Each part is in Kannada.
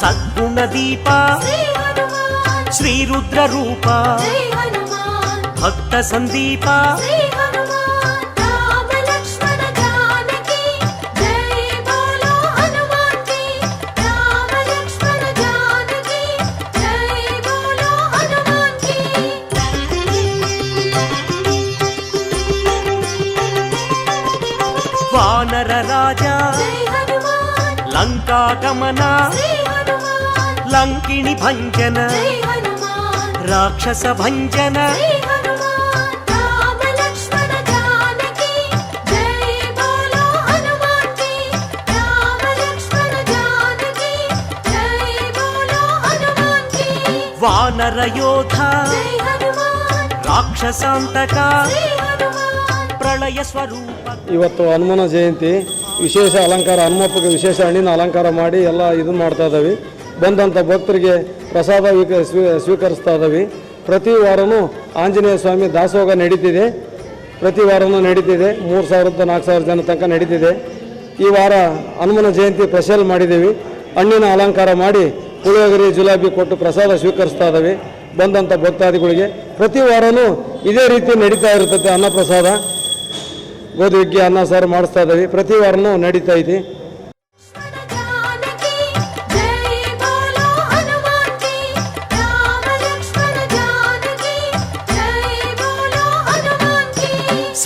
సద్గుణ దీప శ్రీ రుద్ర రూప భక్త సందీప. వానర రాజా లంకా గమనా ಲಂಕಿಣಿ ಭಂಜನ ರಾಕ್ಷಸ ಭಂಜನ. ವಾನರ ಯೋಧ ರಾಕ್ಷಸಾಂತಕ ಪ್ರಳಯ ಸ್ವರೂಪ. ಇವತ್ತು ಹನುಮನ ಜಯಂತಿ ವಿಶೇಷ ಅಲಂಕಾರ ಹನುಮಪ್ಪಗೆ ವಿಶೇಷ ಹಣ್ಣಿನ ಅಲಂಕಾರ ಮಾಡಿ ಎಲ್ಲ ಇದು ಮಾಡ್ತಾ ಇದ್ದಾವೆ ಬಂದಂಥ ಭಕ್ತರಿಗೆ ಪ್ರಸಾದ ವೀಕ- ಸ್ವೀ- ಸ್ವೀಕರಿಸ್ತಾ ಇದ್ದೀವಿ. ಪ್ರತಿ ವಾರವೂ ಆಂಜನೇಯ ಸ್ವಾಮಿ ದಾಸೋಗ ನಡೀತಿದೆ. ಪ್ರತಿ ವಾರವೂ ನಡೀತಿದೆ. ಮೂರು ಸಾವಿರದ ನಾಲ್ಕು ಸಾವಿರ ಜನ ತನಕ ನಡೀತಿದೆ. ಈ ವಾರ ಹನುಮನ ಜಯಂತಿ ಸ್ಪೆಷಲ್ ಮಾಡಿದ್ದೀವಿ. ಹಣ್ಣಿನ ಅಲಂಕಾರ ಮಾಡಿ ಪುಳಿಯೋಗರಿ, ಜುಲಾಬಿ ಕೊಟ್ಟು ಪ್ರಸಾದ ಸ್ವೀಕರಿಸ್ತಾ ಇದ್ದೀವಿ ಬಂದಂಥ ಭಕ್ತಾದಿಗಳಿಗೆ. ಪ್ರತಿ ವಾರವೂ ಇದೇ ರೀತಿ ನಡೀತಾ ಇರ್ತದೆ ಅನ್ನಪ್ರಸಾದ. ಗೋಧಿ ಅನ್ನ, ಸಾರು ಮಾಡಿಸ್ತಾ ಇದ್ದೀವಿ. ಪ್ರತಿ ವಾರವೂ ನಡೀತಾ ಐತಿ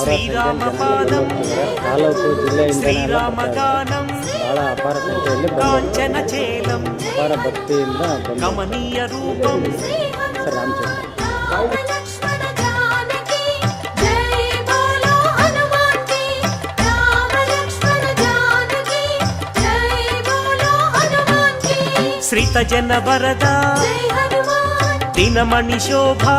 శ్రీరామపాదం. శ్రీరామగానం. కాంచన చేలం గమనీయ రూపం. శ్రీతజన వరద దినమణి శోభా.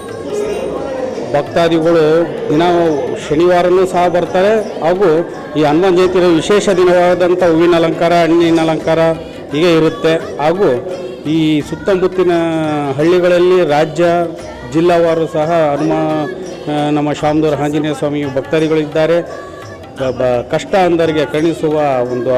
ಭಕ್ತಾದಿಗಳು ದಿನ ಶನಿವಾರನೂ ಸಹ ಬರ್ತಾರೆ. ಹಾಗೂ ಈ ಹನುಮಾನ್ ಜಯಂತಿ ವಿಶೇಷ ದಿನವಾದಂಥ ಹೂವಿನ ಅಲಂಕಾರ, ಹಣ್ಣಿನ ಅಲಂಕಾರ ಹೀಗೆ ಇರುತ್ತೆ. ಹಾಗೂ ಈ ಸುತ್ತಮುತ್ತಿನ ಹಳ್ಳಿಗಳಲ್ಲಿ ರಾಜ್ಯ, ಜಿಲ್ಲಾವಾರು ಸಹ ಹನುಮ ನಮ್ಮ ಶಾಮದೂರ ಆಂಜನೇಯ ಸ್ವಾಮಿ ಭಕ್ತಾದಿಗಳಿದ್ದಾರೆ ಬ- ಕಷ್ಟ ಅಂದರಿಗೆ ಕರುಣಿಸುವ ಒಂದು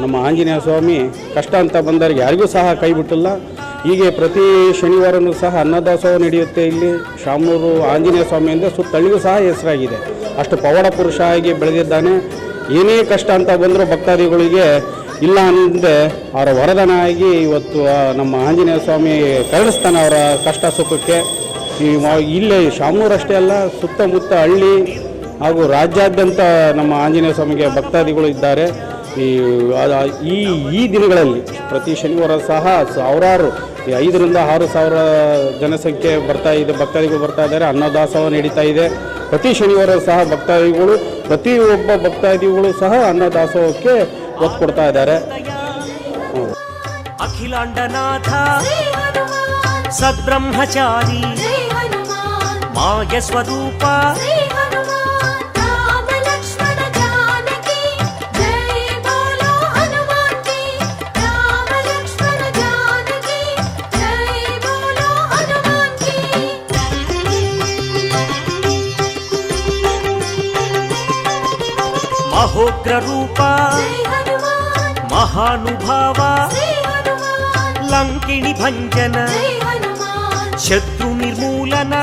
ನಮ್ಮ ಆಂಜನೇಯ ಸ್ವಾಮಿ, ಕಷ್ಟ ಅಂತ ಬಂದವರಿಗೆ ಯಾರಿಗೂ ಸಹ ಕೈ ಬಿಟ್ಟಿಲ್ಲ. ಹೀಗೆ ಪ್ರತಿ ಶನಿವಾರನೂ ಸಹ ಅನ್ನದಾಸೋಹ ನಡೆಯುತ್ತೆ ಇಲ್ಲಿ. ಶಾಮೂರು ಆಂಜನೇಯ ಸ್ವಾಮಿ ಅಂದರೆ ಸುತ್ತಳಿಗೂ ಸಹ ಹೆಸರಾಗಿದೆ. ಅಷ್ಟು ಪವಾಡ ಪುರುಷ ಆಗಿ ಬೆಳೆದಿದ್ದಾನೆ. ಏನೇ ಕಷ್ಟ ಅಂತ ಬಂದರೂ ಭಕ್ತಾದಿಗಳಿಗೆ ಇಲ್ಲ ಅಂದರೆ ಅವರ ವರದನ ಆಗಿ ಇವತ್ತು ನಮ್ಮ ಆಂಜನೇಯ ಸ್ವಾಮಿ ಕರುಣಿಸ್ತಾನೆ ಅವರ ಕಷ್ಟ ಸುಖಕ್ಕೆ. ಇಲ್ಲೇ ಶಾಮೂರಷ್ಟೇ ಅಲ್ಲ, ಸುತ್ತಮುತ್ತ ಹಳ್ಳಿ ಹಾಗೂ ರಾಜ್ಯಾದ್ಯಂತ ನಮ್ಮ ಆಂಜನೇಯ ಸ್ವಾಮಿಗೆ ಭಕ್ತಾದಿಗಳು ಇದ್ದಾರೆ. ಈ ಈ ಈ ದಿನಗಳಲ್ಲಿ ಪ್ರತಿ ಶನಿವಾರ ಸಹ ಸಾವಿರಾರು ಈ ಐದರಿಂದ ಆರು ಸಾವಿರ ಜನಸಂಖ್ಯೆ ಬರ್ತಾ ಇದೆ ಭಕ್ತಾದಿಗಳು ಬರ್ತಾ ಇದ್ದಾರೆ ಅನ್ನದಾಸೋಹ ನಡೀತಾ ಇದೆ. ಪ್ರತಿ ಶನಿವಾರ ಸಹ ಭಕ್ತಾದಿಗಳು ಪ್ರತಿಯೊಬ್ಬ ಭಕ್ತಾದಿಗಳು ಸಹ ಅನ್ನದಾಸೋಹಕ್ಕೆ ಒತ್ತು ಕೊಡ್ತಾ ಇದ್ದಾರೆ. ಅಖಿಲಾಂಡನಾಥ ಸದ್ಬ್ರಹ್ಮಚಾರಿ ಜೈ ಹನುಮಾನ್ ಮಾಯ ಸ್ವರೂಪ ఉగ్రరూప మహానుభావ లంకిణి భంజన శత్రు నిర్మూలన